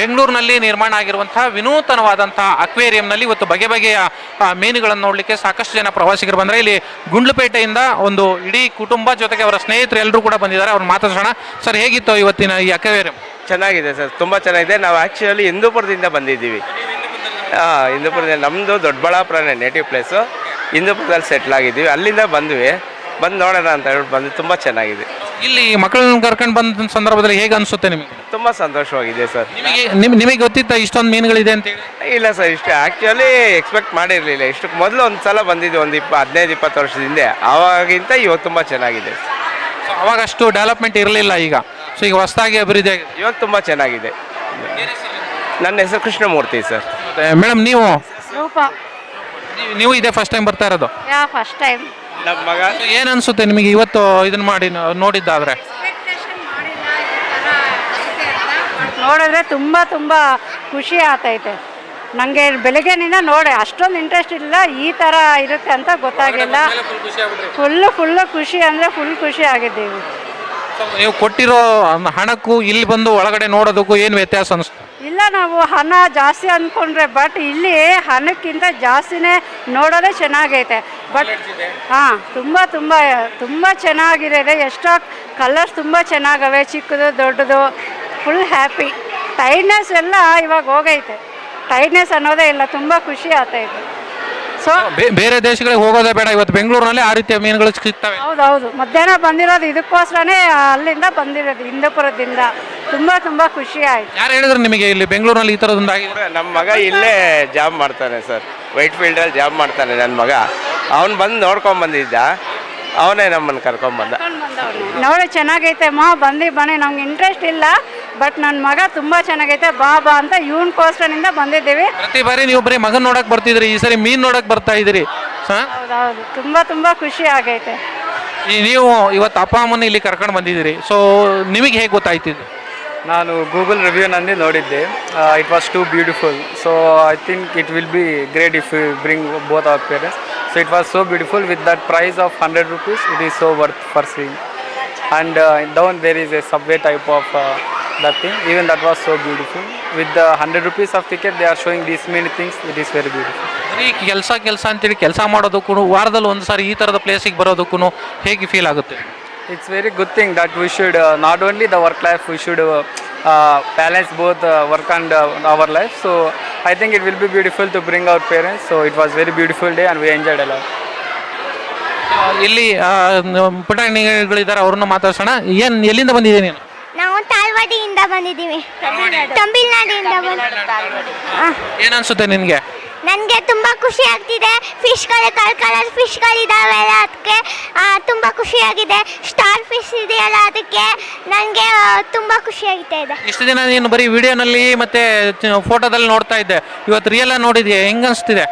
ಬೆಂಗಳೂರಿನಲ್ಲಿ ನಿರ್ಮಾಣ ಆಗಿರುವಂತಹ ವಿನೂತನವಾದಂತಹ ಅಕ್ವೇರಿಯಂನಲ್ಲಿ ಇವತ್ತು ಬಗೆ ಬಗೆಯ ಮೀನುಗಳನ್ನು ನೋಡಲಿಕ್ಕೆ ಸಾಕಷ್ಟು ಜನ ಪ್ರವಾಸಿಗರು ಬಂದರೆ ಇಲ್ಲಿ ಗುಂಡ್ಲುಪೇಟೆಯಿಂದ ಒಂದು ಇಡೀ ಕುಟುಂಬ ಜೊತೆಗೆ ಅವರ ಸ್ನೇಹಿತರು ಎಲ್ಲರೂ ಕೂಡ ಬಂದಿದ್ದಾರೆ. ಅವ್ರು ಮಾತಾಡೋಣ ಸರ್, ಹೇಗಿತ್ತು ಇವತ್ತಿನ ಈ ಅಕ್ವೇರಿಯಂ? ಚೆನ್ನಾಗಿದೆ ಸರ್, ತುಂಬ ಚೆನ್ನಾಗಿದೆ. ನಾವು ಆ್ಯಕ್ಚುಲಿ ಹಿಂದೂಪುರದಿಂದ ಬಂದಿದ್ದೀವಿ. ಹಾಂ ಹಿಂದೂಪುರದಿಂದ ನಮ್ಮದು ದೊಡ್ಡಬಳ್ಳಾಪುರನೇ ನೇಟಿವ್ ಪ್ಲೇಸು ಹಿಂದೂಪುರದಲ್ಲಿ ಸೆಟ್ಲ್ ಆಗಿದ್ದೀವಿ. ಅಲ್ಲಿಂದ ಬಂದ್ವಿ. ಬಂದು ನೋಡೋಣ ಅಂತ ಹೇಳ್ಬಿಟ್ಟು ಬಂದು ತುಂಬ ಚೆನ್ನಾಗಿದೆ. ಇಲ್ಲಿ ಮಕ್ಕಳನ್ನ ಕರ್ಕೊಂಡು ಬಂದ ಸಂದರ್ಭದಲ್ಲಿ ಹೇಗೆ ಅನಿಸುತ್ತೆ ನಿಮಗೆ? ತುಂಬ ಸಂತೋಷವಾಗಿದೆ ಸರ್. ನಿಮಗೆ ನಿಮ್ ನಿಮಗೆ ಗೊತ್ತಿತ್ತ ಇಷ್ಟೊಂದು ಮೀನುಗಳಿದೆ ಅಂತ ಹೇಳಿ? ಇಲ್ಲ ಸರ್ ಇಷ್ಟು ಆ್ಯಕ್ಚುಲಿ ಎಕ್ಸ್ಪೆಕ್ಟ್ ಮಾಡಿರಲಿಲ್ಲ. ಇಷ್ಟಕ್ಕೆ ಮೊದಲು ಒಂದು ಸಲ ಬಂದಿದ್ದು ಒಂದು ಇಪ್ಪ ಹದಿನೈದು ಇಪ್ಪತ್ತು ವರ್ಷದ ಹಿಂದೆ. ಆವಾಗಿಂತ ಇವಾಗ ತುಂಬ ಚೆನ್ನಾಗಿದೆ. ಸೊ ಅವಾಗ ಅಷ್ಟು ಡೆವಲಪ್ಮೆಂಟ್ ಇರಲಿಲ್ಲ ಈಗ. ಸೊ ಈಗ ಹೊಸದಾಗಿ ಅಭಿವೃದ್ಧಿ ಆಗಿದೆ. ಇವಾಗ ತುಂಬ ಚೆನ್ನಾಗಿದೆ. ನನ್ನ ಹೆಸರು ಕೃಷ್ಣಮೂರ್ತಿ ಸರ್. ಮೇಡಮ್ ನೀವು? ರೂಪ. ನೀವು- ನೀವು ಇದೇ ಫಸ್ಟ್ ಟೈಮ್ ಬರ್ತಾ ಇರೋದು? ಯಾ ಫಸ್ಟ್ ಟೈಮ್ ನಮ್ಮ ಮಗ. ಏನು ಅನ್ಸುತ್ತೆ ನಿಮಗೆ ಇವತ್ತು ಇದನ್ನ ಮಾಡಿ ನ- ನೋಡಿದ್ದಾದ್ರೆ? ನೋಡಿದ್ರೆ ತುಂಬ ತುಂಬ ಖುಷಿ ಆಗ್ತೈತೆ. ನನಗೆ ಬೆಳಗ್ಗೆನಿಂದ ನೋಡಿ ಅಷ್ಟೊಂದು ಇಂಟ್ರೆಸ್ಟ್ ಇಲ್ಲ ಈ ಥರ ಇರುತ್ತೆ ಅಂತ ಗೊತ್ತಾಗಿಲ್ಲ. ಫುಲ್ಲು ಫುಲ್ಲು ಖುಷಿ ಅಂದರೆ ಫುಲ್ ಖುಷಿ ಆಗಿದ್ದೀವಿ. ನೀವು ಕೊಟ್ಟಿರೋ ಹಣಕ್ಕೂ ಇಲ್ಲಿ ಬಂದು ಒಳಗಡೆ ನೋಡೋದಕ್ಕೂ ಏನು ವ್ಯತ್ಯಾಸ ಅನಿಸ್ತು? ಇಲ್ಲ ನಾವು ಹಣ ಜಾಸ್ತಿ ಅಂದ್ಕೊಂಡ್ರೆ ಬಟ್ ಇಲ್ಲಿ ಹಣಕ್ಕಿಂತ ಜಾಸ್ತಿನೇ ನೋಡೋದೇ ಚೆನ್ನಾಗೈತೆ. ಬಟ್ ಹಾಂ ತುಂಬ ತುಂಬ ತುಂಬ ಚೆನ್ನಾಗಿದೆ ಎಷ್ಟೋ ಕಲರ್ಸ್ ತುಂಬ ಚೆನ್ನಾಗವೆ ಚಿಕ್ಕದು ದೊಡ್ಡದು. ಫುಲ್ ಹ್ಯಾಪಿ ಟೈರ್ನೆಸ್ ಎಲ್ಲ ಇವಾಗ ಹೋಗೈತೆ. ಟೈರ್ನೆಸ್ ಅನ್ನೋದೇ ಇಲ್ಲ ತುಂಬ ಖುಷಿ ಆಗ್ತೈತೆ ಸೊ ಬೇ- ಬೇರೆ ದೇಶಗಳಿಗೆ ಹೋಗೋದೇ ಬೇಡ. ಇವತ್ತು ಬೆಂಗಳೂರಿನಲ್ಲಿ ಆ ರೀತಿಯ ಮೀನುಗಳು ಸಿಗ್ತವೆ. ಹೌದೌದು. ಮಧ್ಯಾಹ್ನ ಬಂದಿರೋದು ಇದಕ್ಕೋಸ್ಕರನೇ ಅಲ್ಲಿಂದ ಬಂದಿರೋದು ಹಿಂದೂಪುರದಿಂದ ತುಂಬಾ ತುಂಬಾ ಖುಷಿ ಆಯ್ತು. ಯಾರು ಹೇಳಿದ್ರು ನಿಮಗೆ ಇಲ್ಲಿ ಬೆಂಗಳೂರಿನಲ್ಲಿ ಈ ಥರದೊಂದು ಆಗಿದೆ? ನಮ್ಮ ಮಗ ಇಲ್ಲೇ ಜಾಬ್ ಮಾಡ್ತಾನೆ ಸರ್. ವೈಟ್ ಫೀಲ್ಡಲ್ಲಿ ಜಾಬ್ ಮಾಡ್ತಾನೆ ನನ್ನ ಮಗ. ಅವ್ನು ಬಂದು ನೋಡ್ಕೊಂಡ್ ಬಂದಿದ್ದ. ಅವನೇ ನಮ್ಮನ್ನು ಕರ್ಕೊಂಬಂದ ನೋಡಿ. ಚೆನ್ನಾಗೈತೆ ಮಾ ಬಂದು ಬನ್ನಿ ನಮ್ಗೆ ಇಂಟ್ರೆಸ್ಟ್ ಇಲ್ಲ ಬಟ್ ನನ್ನ ಮಗ ತುಂಬ ಚೆನ್ನಾಗೈತೆ ಬಾ ಬಾ ಅಂತ ಇವನ್ಕೋಸ್ಕರನಿಂದ ಬಂದಿದ್ದೀವಿ. ಪ್ರತಿ ಬಾರಿ ನೀವು ಬರೀ ಮಗನ್ ನೋಡಕ್ ಬರ್ತಿದ್ರಿ ಈ ಸರಿ ಮೀನ್ ನೋಡಕ್ ಬರ್ತಾ ಇದ್ದೀರಿ. ಹ? ಹೌದೌದು ತುಂಬ ತುಂಬ ಖುಷಿ ಆಗೈತೆ. ನೀವು ಇವತ್ತು ಅಪ್ಪ ಅಮ್ಮನ ಇಲ್ಲಿ ಕರ್ಕೊಂಡು ಬಂದಿದ್ದೀರಿ. ಸೊ ನಿಮಗೆ ಹೇಗೆ ಗೊತ್ತಾಯ್ತಿದ್ದು? ನಾನು ಗೂಗಲ್ ರಿವ್ಯೂನಲ್ಲಿ ನೋಡಿದ್ದೆ. It was too beautiful so I think it will be great if you bring both our parents so it was so beautiful with that price of hundred rupees it is so worth for seeing and down there is a subway type of that thing even that was so beautiful with the hundred rupees of ticket they are showing these many things it is very beautiful ಬರೀ ಕೆಲಸ ಕೆಲಸ ಅಂತೇಳಿ ಕೆಲಸ ಮಾಡೋದಕ್ಕೂ ವಾರದಲ್ಲಿ ಒಂದು ಸಾರಿ ಈ ಥರದ ಪ್ಲೇಸಿಗೆ ಬರೋದಕ್ಕೂ ಹೇಗೆ ಫೀಲ್ ಆಗುತ್ತೆ? It's very good thing that we should uh, not only the work life we should uh, uh, balance both uh, work and uh, our life. So I think it will be beautiful to bring our parents. So it was very beautiful day and we enjoyed a lot. ಆ, ಇಲ್ಲಿ ಆ, ನ- ಪುಟಾಣಿಗಳಿದ್ದಾರೆ ಅವ್ರನ್ನ ಮಾತಾಡ್ಸೋಣ ಏನು ಎಲ್ಲಿಂದ ಬಂದಿದ್ದೀನಿ ನೀನು ನಾವು ತಾಳ್ವಾಡಿಯಿಂದ ಬಂದಿದ್ದೀವಿ ತಮಿಳ್ನಾಡಿಂದ ಬಂದ ಏನು ಅನ್ಸುತ್ತೆ ನಿನಗೆ ನನಗೆ ತುಂಬ ಖುಷಿ ಆಗ್ತಿದೆ. ಫಿಶ್ಗಳು ಕಲ್ ಕಲರ್ ಫಿಶ್ಗಳಿದ್ದಾವೆ ಅದಕ್ಕೆ ತುಂಬ ಖುಷಿಯಾಗಿದೆ ಸ್ಟಾರ್ ಫಿಶ್ ಇದೆಯಲ್ಲ ಅದಕ್ಕೆ ನನಗೆ ತುಂಬ ಆಗ್ತಾ ಇದೆ. ಇಷ್ಟು ದಿನ ನೀನು ಬರೀ ವಿಡಿಯೋನಲ್ಲಿ ಮತ್ತೆ ಫೋಟೋದಲ್ಲಿ ನೋಡ್ತಾ ಇದ್ದೆ. ಇವತ್ತು ರಿಯಲ್ ನೋಡಿದ್ಯಾ? ಹೆಂಗೆ ಅನಿಸ್ತಿದೆ?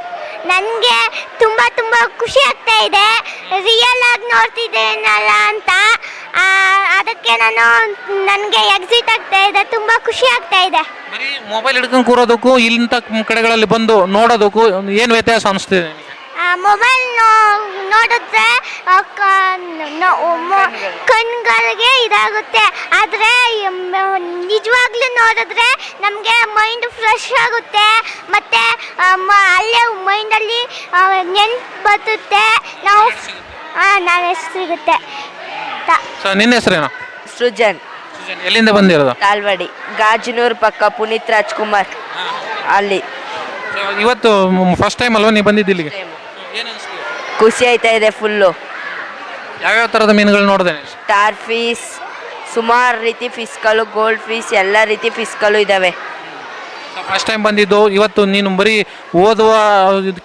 ನನಗೆ ತುಂಬ ತುಂಬ ಖುಷಿ ಆಗ್ತಾ ಇದೆ. ರಿಯಲ್ ಆಗಿ ನೋಡ್ತಿದ್ದೇನಲ್ಲ ಅಂತ. ಅದಕ್ಕೆ ನಾನು ನನಗೆ ಎಕ್ಸಿಟ್ ಆಗ್ತಾ ಇದೆ ತುಂಬ ಖುಷಿ ಆಗ್ತಾ ಇದೆ. ಬರೀ ಮೊಬೈಲ್ ಹಿಡ್ಕೊಂಡು ಕೂರೋದಕ್ಕೂ ಇಲ್ಲಿಂತ ಕಡೆಗಳಲ್ಲಿ ಬಂದು ನೋಡೋದಕ್ಕೂ ಏನು ವ್ಯತ್ಯಾಸ ಅನಿಸ್ತಿದೆ ಮೊಬೈಲ್ ನೋಡಿದ್ರೆ ಕಣ್ಗಳಿಗೆ ಇದಾಗುತ್ತೆ. ಆದರೆ ನಿಜವಾಗ್ಲೂ ನೋಡಿದ್ರೆ ನಮಗೆ ಮೈಂಡ್ ಫ್ರೆಶ್ ಆಗುತ್ತೆ. ಮತ್ತು ಅಲ್ಲೇ ಮೈಂಡಲ್ಲಿ ನೆನ್ಪು ಬರ್ತುತ್ತೆ. ನಾವು ನಾಳೆ ಸಿಗುತ್ತೆ. ತ- ಸೊ ನಿನ್ನ ಹೆಸರೇನು? ಸೃಜನ್. ಎಲ್ಲಿಂದ ಬಂದಿರೋದು? ತಾಳ್ವಾಡಿ ಗಾಜಿನೂರ್ ಪಕ್ಕ ಪುನೀತ್ ರಾಜ್ಕುಮಾರ್. ಅಲ್ಲಿ. So, ಇವತ್ತು ಫಸ್ಟ್ ಟೈಮ್ ಅಲ್ವಾ ನೀವು ಬಂದಿದ್ದು ಇಲ್ಲಿಗೆ? ಖುಷಿ ಆಯ್ತಾ ಇದೆ ಫುಲ್ಲು ಯಾವ್ಯಾವ ಥರದ ಮೀನುಗಳು ನೋಡಿದೆ ಸ್ಟಾರ್ ಫೀಸ್ ಸುಮಾರು ರೀತಿ ಫಿಶ್ಗಳು ಗೋಲ್ಡ್ ಫಿಶ್ ಎಲ್ಲ ರೀತಿ ಫಿಶ್ಗಳು ಇದ್ದಾವೆ ಫಸ್ಟ್ ಟೈಮ್ ಬಂದಿದ್ದು ಇವತ್ತು ನೀನು ಬರೀ ಓದುವ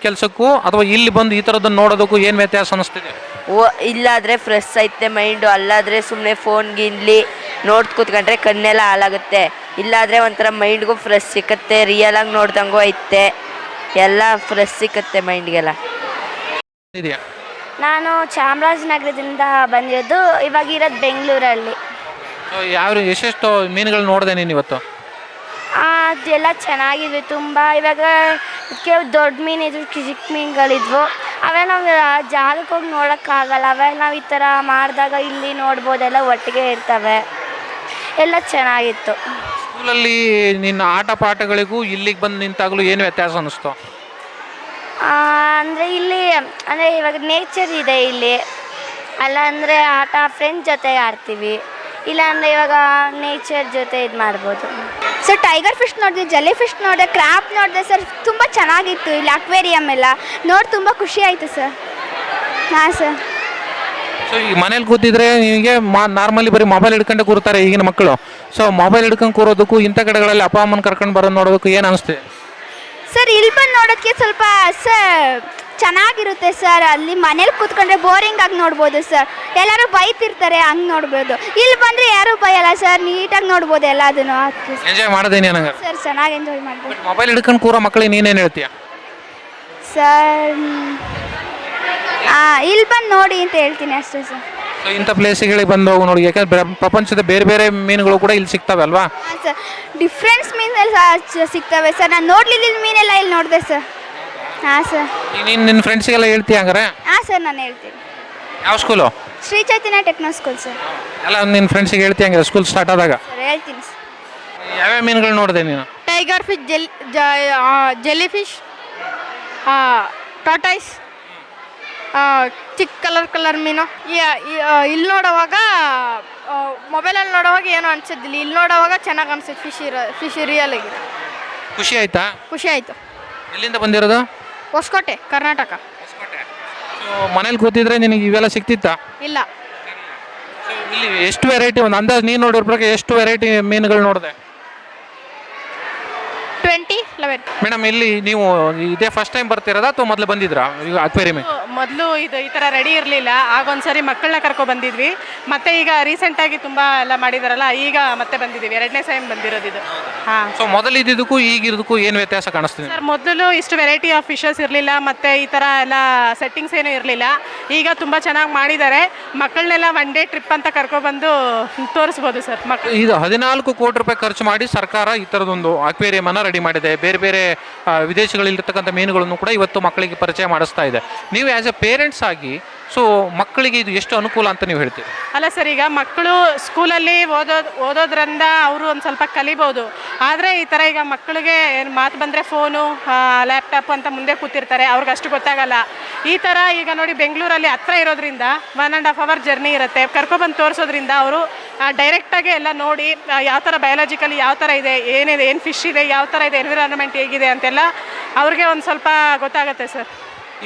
ಕೆಲಸಕ್ಕೂ ಅಥವಾ ಇಲ್ಲಿ ಬಂದು ಈ ಥರದ್ದನ್ನು ನೋಡೋದಕ್ಕೂ ಏನು ವ್ಯತ್ಯಾಸ ಅನಿಸ್ತಿದೆ? ಓ ಇಲ್ಲಾದರೆ ಫ್ರೆಶ್ ಐತೆ ಮೈಂಡು ಅಲ್ಲಾದರೆ ಸುಮ್ಮನೆ ಫೋನ್ ಗಿನ್ಲಿ ನೋಡ್ ಕೂತ್ಕೊಂಡ್ರೆ ಕಣ್ಣೆಲ್ಲ ಹಾಳಾಗುತ್ತೆ. ಇಲ್ಲಾದರೆ ಒಂಥರ ಮೈಂಡ್ಗೂ ಫ್ರೆಶ್ ಸಿಕ್ಕತ್ತೆ ರಿಯಲ್ ಆಗಿ ನೋಡ್ದಂಗೂ ಐತೆ. ಎಲ್ಲ ಫ್ರೆಶ್ ಸಿಕ್ಕತ್ತೆ ಮೈಂಡ್ಗೆಲ್ಲ ಇದೆಯಾ? ನಾನು ಚಾಮರಾಜನಗರದಿಂದ ಬಂದಿರೋದು ಇವಾಗ ಇರೋದು ಬೆಂಗಳೂರಲ್ಲಿ. ಯಾವ ಎಷ್ಟೆಷ್ಟು ಮೀನುಗಳು ನೋಡಿದೆ ನೀನು ಇವತ್ತು? ಅದೆಲ್ಲ ಚೆನ್ನಾಗಿದ್ವಿ ತುಂಬ. ಇವಾಗ ಕೆಲವು ದೊಡ್ಡ ಮೀನಿದ್ವು ಚಿಕ್ಕ ಮೀನುಗಳಿದ್ವು. ಅವೇ ನಾವು ಜಾಗಕ್ಕೆ ಹೋಗಿ ನೋಡೋಕ್ಕಾಗಲ್ಲ. ಅವೇ ನಾವು ಈ ಥರ ಮಾಡಿದಾಗ ಇಲ್ಲಿ ನೋಡ್ಬೋದೆಲ್ಲ ಒಟ್ಟಿಗೆ ಇರ್ತವೆ. ಎಲ್ಲ ಚೆನ್ನಾಗಿತ್ತು. ಸ್ಕೂಲಲ್ಲಿ ನಿನ್ನ ಆಟ ಪಾಠಗಳಿಗೂ ಇಲ್ಲಿಗೆ ಬಂದು ನಿಂತಾಗಲೂ ಏನು ವ್ಯತ್ಯಾಸ ಅನ್ನಿಸ್ತು? ಅಂದರೆ ಇಲ್ಲಿ ಅಂದರೆ ಇವಾಗ ನೇಚರ್ ಇದೆ ಇಲ್ಲಿ. ಅಲ್ಲ ಅಂದರೆ ಆಟ ಫ್ರೆಂಡ್ಸ್ ಜೊತೆ ಆಡ್ತೀವಿ. ಇಲ್ಲ ಅಂದರೆ ಇವಾಗ ನೇಚರ್ ಜೊತೆ ಇದು ಮಾಡ್ಬೋದು ಸರ್ ಟೈಗರ್ ಫಿಶ್ ನೋಡಿದೆ ಜೆಲ್ಲಿ ಫಿಶ್ ನೋಡಿದೆ ಕ್ರಾಪ್ ನೋಡಿದೆ ಸರ್ ತುಂಬ ಚೆನ್ನಾಗಿತ್ತು ಇಲ್ಲಿ ಅಕ್ವೇರಿಯಮ್ ಎಲ್ಲ. ನೋಡಿ ತುಂಬ ಖುಷಿ ಆಯಿತು ಸರ್ ಹಾಂ ಸರ್ ಸೊ ಈಗ ಮನೇಲಿ ಕೂತಿದ್ರೆ ನಿಮಗೆ ಮಾ ನಾರ್ಮಲಿ ಬರೀ ಮೊಬೈಲ್ ಹಿಡ್ಕೊಂಡು ಕೂರ್ತಾರೆ ಈಗಿನ ಮಕ್ಕಳು. ಸೊ ಮೊಬೈಲ್ ಹಿಡ್ಕೊಂಡು ಕೂರೋದಕ್ಕೂ ಇಂಥ ಕಡೆಗಳಲ್ಲಿ ಅಪ್ಪ ಅಮ್ಮನ ಕರ್ಕೊಂಡು ಬರೋದು ನೋಡೋದಕ್ಕೂ ಏನು ಅನಿಸ್ತಿದೆ ಸರ್ ಇಲ್ಲಿ ಬಂದು ನೋಡೋದಕ್ಕೆ ಸ್ವಲ್ಪ ಸರ್ ಚೆನ್ನಾಗಿರುತ್ತೆ ಸರ್. ಅಲ್ಲಿ ಮನೇಲಿ ಕೂತ್ಕೊಂಡ್ರೆ ಬೋರಿಂಗ್ ಆಗಿ ನೋಡ್ಬೋದು ಸರ್. ಎಲ್ಲರೂ ಬೈತಿರ್ತಾರೆ ಹಂಗೆ ನೋಡ್ಬೋದು. ಇಲ್ಲಿ ಬಂದರೆ ಯಾರೂ ಬೈಯಲ್ಲ ಸರ್. ನೀಟಾಗಿ ನೋಡ್ಬೋದು ಎಲ್ಲ ಅದನ್ನು ಎಂಜಾಯ್ ಮಾಡಿದೀನಿ ನನಗೆ ಸರ್ ಚೆನ್ನಾಗಿ ಎಂಜಾಯ್ ಮಾಡ್ಬೋದು. ಮೊಬೈಲ್ ಹಿಡ್ಕೊಂಡು ಕೂರೋ ಮಕ್ಕಳಿಗೆ ನೀನೇನು ಹೇಳ್ತೀಯ? ಸರ್ ಹಾಂ ಇಲ್ಲಿ ಬಂದು ನೋಡಿ ಅಂತ ಹೇಳ್ತೀನಿ ಅಷ್ಟೇ ಸರ್. ಸೊ ಇಂಥ ಪ್ಲೇಸ್ಗಳಿಗೆ ಬಂದು ಹೋಗಿ ನೋಡಿ. ಯಾಕಂದ್ರೆ ಬೇರೆ- ಪ್ರಪಂಚದ ಬೇರೆ ಬೇರೆ ಮೀನುಗಳು ಕೂಡ ಇಲ್ಲಿ ಸಿಗ್ತವೆ ಅಲ್ವಾ? ಸರ್. ಡಿಫ್ರೆನ್ಸ್ ಮೀನೆಲ್ಲ ಸ- ಸಿಗ್ತವೆ ಸರ್. ನಾನು ನೋಡ್ಲಿಲ್ಲ ಮೀನೆಲ್ಲ ಇಲ್ಲಿ ನೋಡಿದೆ ಸರ್. ಹಾಂ ಸರ್ ನೀನು ನಿನ್ನ ಫ್ರೆಂಡ್ಸಿಗೆಲ್ಲ ಹೇಳ್ತೀಯ ಹಂಗಾರೆ? ಹಾಂ ಸರ್ ನಾನು ಹೇಳ್ತೀನಿ. ಯಾವ school Sri Chaitanya techno school sir ಎಲ್ಲ ನಿನ್ನ ಫ್ರೆಂಡ್ಸಿಗೆ ಹೇಳ್ತೀಯ ಹಂಗಾರೆ ಸ್ಕೂಲ್ ಸ್ಟಾರ್ಟ್ ಆದಾಗ? ಸರ್ ಹೇಳ್ತೀನಿ ಸರ್ ಯಾವ್ಯಾವ ಮೀನುಗಳು ನೋಡಿದೆ ನೀನು? Tiger fish gel jelly fish tortoise ಚಿಕ್ಕ ಕಲರ್ ಕಲರ್ ಮೀನು. ಇಲ್ಲಿ ನೋಡೋವಾಗ ಮೊಬೈಲಲ್ಲಿ ನೋಡೋವಾಗ ಏನು ಅನ್ಸಿದ್ದಿಲ್ಲ ಇಲ್ಲಿ ನೋಡೋವಾಗ ಚೆನ್ನಾಗಿ ಅನ್ಸುತ್ತೆ. ಫಿಶ್ ಇರೋ ಫಿಶ್ ರಿಯಲ್ ಆಗಿ. ಖುಷಿ ಆಯ್ತಾ? ಖುಷಿ ಆಯಿತು. ಎಲ್ಲಿಂದ ಬಂದಿರೋದು? ಹೊಸಕೋಟೆ ಕರ್ನಾಟಕ. ಮನೇಲಿ ಕೂತಿದ್ರೆ ನಿನಗೆ ಇವೆಲ್ಲ ಸಿಕ್ತಿತ್ತಾ? ಇಲ್ಲ. ಇಲ್ಲಿ ಎಷ್ಟು ವೆರೈಟಿ ಒಂದು ಅಂದಾಜು ನೀನು ನೋಡಿರೋ ಪ್ರಕಾರ ಎಷ್ಟು ವೆರೈಟಿ ಮೀನುಗಳು ನೋಡಿದೆ? Twenty eleven. ಮೇಡಮ್ ಇಲ್ಲಿ ನೀವು ಇದೇ ಫಸ್ಟ್ ಟೈಮ್ ಬರ್ತಿರೋದ ಅಥವಾ ಮೊದಲು ಬಂದಿದ್ರಾ? ಈಗ ಅಕ್ವೇರಿಯಮ್ ಮೊದಲು ಇದು ಈ ಥರ ರೆಡಿ ಇರಲಿಲ್ಲ. ಆಗ ಆಗೊಂದ್ಸರಿ ಮಕ್ಕಳನ್ನ ಕರ್ಕೊ ಬಂದಿದ್ವಿ. ಮತ್ತೆ ಈಗ ರೀಸೆಂಟಾಗಿ ತುಂಬ ಎಲ್ಲ ಮಾಡಿದಾರಲ್ಲ ಈಗ ಮತ್ತೆ ಬಂದಿದ್ದೀವಿ. ಎರಡನೇ ಸೈಮ್ ಬಂದಿರೋದು ಇದು. ಹಾಂ. ಸೊ ಮೊದಲು ಇದ್ದಿದ್ದಕ್ಕೂ ಈಗಿರೋದಕ್ಕೂ ಏನು ವ್ಯತ್ಯಾಸ ಕಾಣಿಸ್ತಿದೆ? ಸರ್ ಮೊದಲು ಇಷ್ಟು ವೆರೈಟಿ ಆಫ್ ಫಿಶಸ್ ಇರಲಿಲ್ಲ ಮತ್ತೆ ಈ ಥರ ಎಲ್ಲ ಸೆಟ್ಟಿಂಗ್ಸ್ ಏನೂ ಇರಲಿಲ್ಲ. ಈಗ ತುಂಬ ಚೆನ್ನಾಗಿ ಮಾಡಿದ್ದಾರೆ ಮಕ್ಕಳನ್ನೆಲ್ಲ ಒನ್ ಡೇ ಟ್ರಿಪ್ ಅಂತ ಕರ್ಕೊಬಂದು ತೋರಿಸ್ಬೋದು ಸರ್ ಮಕ್ಕಳು. ಇದು ಹದಿನಾಲ್ಕು ಕೋಟಿ ರೂಪಾಯಿ ಖರ್ಚು ಮಾಡಿ ಸರ್ಕಾರ ಈ ಥರದೊಂದು ಅಕ್ವೇರಿಯಂ ಅನ್ನ ರೆಡಿ ಮಾಡಿದೆ. ಬೇರೆ ಬೇರೆ ವಿದೇಶಗಳಲ್ಲಿರ್ತಕ್ಕಂಥ ಮೀನುಗಳನ್ನು ಕೂಡ ಇವತ್ತು ಮಕ್ಕಳಿಗೆ ಪರಿಚಯ ಮಾಡಿಸ್ತಾ ಇದೆ. ನೀವು ಆ್ಯಸ್ ಎ ಪೇರೆಂಟ್ಸ್ ಆಗಿ ಸೊ ಮಕ್ಕಳಿಗೆ ಇದು ಎಷ್ಟು ಅನುಕೂಲ ಅಂತ ನೀವು ಹೇಳ್ತೀರಿ? ಅಲ್ಲ ಸರ್, ಈಗ ಮಕ್ಕಳು ಸ್ಕೂಲಲ್ಲಿ ಓದೋದು ಓದೋದ್ರಿಂದ ಅವರು ಒಂದು ಸ್ವಲ್ಪ ಕಲಿಬೋದು. ಆದರೆ ಈ ಥರ ಈಗ ಮಕ್ಕಳಿಗೆ ಏನು ಮಾತು ಬಂದರೆ ಫೋನು ಲ್ಯಾಪ್ಟಾಪ್ ಅಂತ ಮುಂದೆ ಕೂತಿರ್ತಾರೆ, ಅವ್ರಿಗೆ ಅಷ್ಟು ಗೊತ್ತಾಗಲ್ಲ. ಈ ಥರ ಈಗ ನೋಡಿ ಬೆಂಗಳೂರಲ್ಲಿ ಹತ್ರ ಇರೋದ್ರಿಂದ one and half hour journey ಇರುತ್ತೆ. ಕರ್ಕೊಬಂದು ತೋರಿಸೋದ್ರಿಂದ ಅವರು ಡೈರೆಕ್ಟಾಗಿ ಎಲ್ಲ ನೋಡಿ ಯಾವ ಥರ ಬಯಾಲಜಿಕಲಿ ಯಾವ ಥರ ಇದೆ ಏನಿದೆ ಏನು ಫಿಶ್ ಇದೆ ಯಾವ ಥರ ಇದೆ ಎನ್ವಿರಾನ್ಮೆಂಟ್ ಹೇಗಿದೆ ಅಂತೆಲ್ಲ ಅವ್ರಿಗೆ ಒಂದು ಸ್ವಲ್ಪ ಗೊತ್ತಾಗುತ್ತೆ ಸರ್.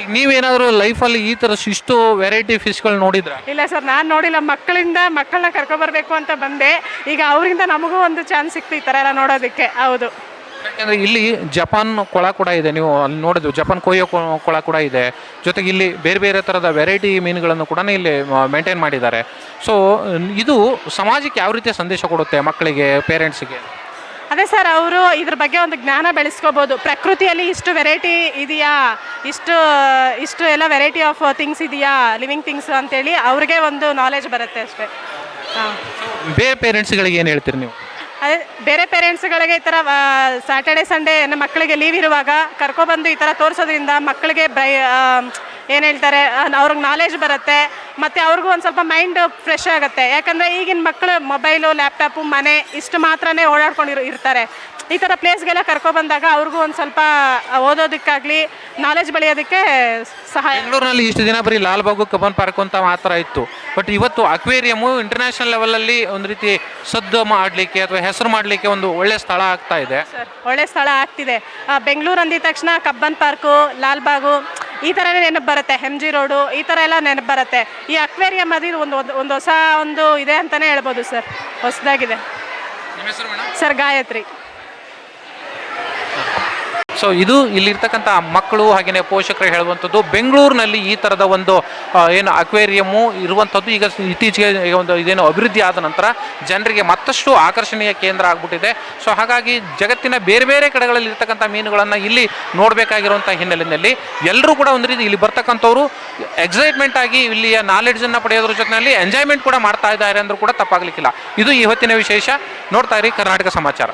ಈಗ ನೀವೇನಾದರೂ ಲೈಫಲ್ಲಿ ಈ ಥರ ಇಷ್ಟು ವೆರೈಟಿ ಫಿಶ್ಗಳು ನೋಡಿದ್ರ? ಇಲ್ಲ ಸರ್ ನಾನು ನೋಡಿಲ್ಲ. ಮಕ್ಕಳಿಂದ ಮಕ್ಕಳನ್ನ ಕರ್ಕೊಬರ್ಬೇಕು ಅಂತ ಬಂದೆ. ಈಗ ಅವರಿಂದ ನಮಗೂ ಒಂದು ಚಾನ್ಸ್ ಸಿಕ್ತು ಈ ಥರ ಎಲ್ಲ ನೋಡೋದಕ್ಕೆ. ಹೌದು. ಯಾಕಂದರೆ ಇಲ್ಲಿ ಜಪಾನ್ ಕೊಳ ಕೂಡ ಇದೆ. ನೀವು ಅಲ್ಲಿ ನೋಡಿದ್ವಿ ಜಪಾನ್ ಕೊಯ್ಯೋ ಕೊಳ ಕೂಡ ಇದೆ. ಜೊತೆಗೆ ಇಲ್ಲಿ ಬೇರೆ ಬೇರೆ ಥರದ ವೆರೈಟಿ ಮೀನುಗಳನ್ನು ಕೂಡ ಇಲ್ಲಿ ಮೇಂಟೈನ್ ಮಾಡಿದ್ದಾರೆ. ಸೊ ಇದು ಸಮಾಜಕ್ಕೆ ಯಾವ ರೀತಿಯ ಸಂದೇಶ ಕೊಡುತ್ತೆ ಮಕ್ಕಳಿಗೆ ಪೇರೆಂಟ್ಸಿಗೆ ಅದೇ ಸರ್ ಅವರು ಇದ್ರ ಬಗ್ಗೆ ಒಂದು ಜ್ಞಾನ ಬೆಳೆಸ್ಕೋಬೋದು. ಪ್ರಕೃತಿಯಲ್ಲಿ ಇಷ್ಟು ವೆರೈಟಿ ಇದೆಯಾ? ಇಷ್ಟು ಇಷ್ಟು ಎಲ್ಲ ವೆರೈಟಿ ಆಫ್ ಥಿಂಗ್ಸ್ ಇದೆಯಾ? ಲಿವಿಂಗ್ ಥಿಂಗ್ಸ್ ಅಂತೇಳಿ ಅವ್ರಿಗೆ ಒಂದು ನಾಲೆಜ್ ಬರುತ್ತೆ ಅಷ್ಟೇ. ಹಾಂ. ಬೇರೆ ಪೇರೆಂಟ್ಸ್ಗಳಿಗೆ ಏನು ಹೇಳ್ತೀರಿ ನೀವು? ಅದೇ ಬೇರೆ ಪೇರೆಂಟ್ಸ್ಗಳಿಗೆ ಈ ಥರ ಸ್ಯಾಟರ್ಡೆ ಸಂಡೇ ನಮ್ಮ ಮಕ್ಕಳಿಗೆ ಲೀವ್ ಇರುವಾಗ ಕರ್ಕೊಬಂದು ಈ ಥರ ತೋರಿಸೋದ್ರಿಂದ ಮಕ್ಕಳಿಗೆ ಬ್ರೈ ಏನು ಹೇಳ್ತಾರೆ ಅವ್ರಿಗೆ ನಾಲೆಜ್ ಬರುತ್ತೆ, ಮತ್ತು ಅವ್ರಿಗೂ ಒಂದು ಸ್ವಲ್ಪ ಮೈಂಡ್ ಫ್ರೆಶ್ ಆಗುತ್ತೆ. ಯಾಕಂದರೆ ಈಗಿನ ಮಕ್ಕಳು ಮೊಬೈಲು ಲ್ಯಾಪ್ಟಾಪು ಮನೆ ಇಷ್ಟು ಮಾತ್ರನೇ ಓಡಾಡ್ಕೊಂಡಿರೋ, ಇರ್ತಾರೆ. ಈ ಥರ ಪ್ಲೇಸ್ಗೆಲ್ಲ ಕರ್ಕೊಬಂದಾಗ ಅವ್ರಿಗೂ ಒಂದು ಸ್ವಲ್ಪ ಓದೋದಕ್ಕಾಗಲಿ ನಾಲೆಜ್ ಬೆಳೆಯೋದಕ್ಕೆ ಸಹಾಯ ಬೆಂಗಳೂರಿನಲ್ಲಿ ಇಷ್ಟು ದಿನ ಬರೀ ಲಾಲ್ಬಾಗು ಕಬ್ಬನ್ ಪಾರ್ಕ್ ಅಂತ ಮಾತ್ರ ಇತ್ತು. ಬಟ್ ಇವತ್ತು ಅಕ್ವೇರಿಯಮು ಇಂಟರ್ನ್ಯಾಷನಲ್ ಲೆವೆಲಲ್ಲಿ ಒಂದು ರೀತಿ ಸದ್ದು ಮಾಡಲಿಕ್ಕೆ ಅಥವಾ ಹೆಸರು ಮಾಡಲಿಕ್ಕೆ ಒಂದು ಒಳ್ಳೆ ಸ್ಥಳ ಆಗ್ತಾ ಇದೆ. ಒಳ್ಳೆ ಸ್ಥಳ ಆಗ್ತಿದೆ. ಆ, ಬೆಂಗಳೂರು ಅಂದಿದ ತಕ್ಷಣ ಕಬ್ಬನ್ ಪಾರ್ಕು ಲಾಲ್ಬಾಗು ಈ ಥರನೇ ನೆನಪು ಬರುತ್ತೆ. ಎಂ ಜಿ ರೋಡು ಈ ಥರ ಎಲ್ಲ ನೆನಪು ಬರುತ್ತೆ. ಈ ಅಕ್ವೇರಿಯಂ ಅದು ಒಂದು ಒಂದು- ಒಂದು ಹೊಸ ಒಂದು ಇದೆ ಅಂತಲೇ ಹೇಳ್ಬೋದು ಸರ್ ಹೊಸದಾಗಿದೆ. ಸರ್ ಗಾಯತ್ರಿ. ಸೊ ಇದು ಇಲ್ಲಿರ್ತಕ್ಕಂಥ ಮಕ್ಕಳು ಹಾಗೆಯೇ ಪೋಷಕರು ಹೇಳುವಂಥದ್ದು. ಬೆಂಗಳೂರಿನಲ್ಲಿ ಈ ಥರದ ಒಂದು ಏನು ಅಕ್ವೇರಿಯಮ್ಮು ಇರುವಂಥದ್ದು ಈಗ ಇತ್ತೀಚೆಗೆ ಒಂದು ಇದೇನು ಅಭಿವೃದ್ಧಿ ಆದ ನಂತರ ಜನರಿಗೆ ಮತ್ತಷ್ಟು ಆಕರ್ಷಣೀಯ ಕೇಂದ್ರ ಆಗಿಬಿಟ್ಟಿದೆ. ಸೊ ಹಾಗಾಗಿ ಜಗತ್ತಿನ ಬೇರೆ ಬೇರೆ ಕಡೆಗಳಲ್ಲಿ ಇರ್ತಕ್ಕಂಥ ಮೀನುಗಳನ್ನು ಇಲ್ಲಿ ನೋಡಬೇಕಾಗಿರುವಂಥ ಹಿನ್ನೆಲೆಯಲ್ಲಿ ಎಲ್ಲರೂ ಕೂಡ ಒಂದು ರೀತಿ ಇಲ್ಲಿ ಬರ್ತಕ್ಕಂಥವ್ರು. ಎಕ್ಸೈಟ್ಮೆಂಟ್ ಆಗಿ ಇಲ್ಲಿಯ ನಾಲೆಡ್ಜನ್ನು ಪಡೆಯೋದ್ರ ಜೊತೆಯಲ್ಲಿ ಎಂಜಾಯ್ಮೆಂಟ್ ಕೂಡ ಮಾಡ್ತಾ ಇದ್ದಾರೆ ಅಂದರೂ ಕೂಡ ತಪ್ಪಾಗಲಿಕ್ಕಿಲ್ಲ. ಇದು ಇವತ್ತಿನ ವಿಶೇಷ. ನೋಡ್ತಾ ಇರಿ ಕರ್ನಾಟಕ ಸಮಾಚಾರ.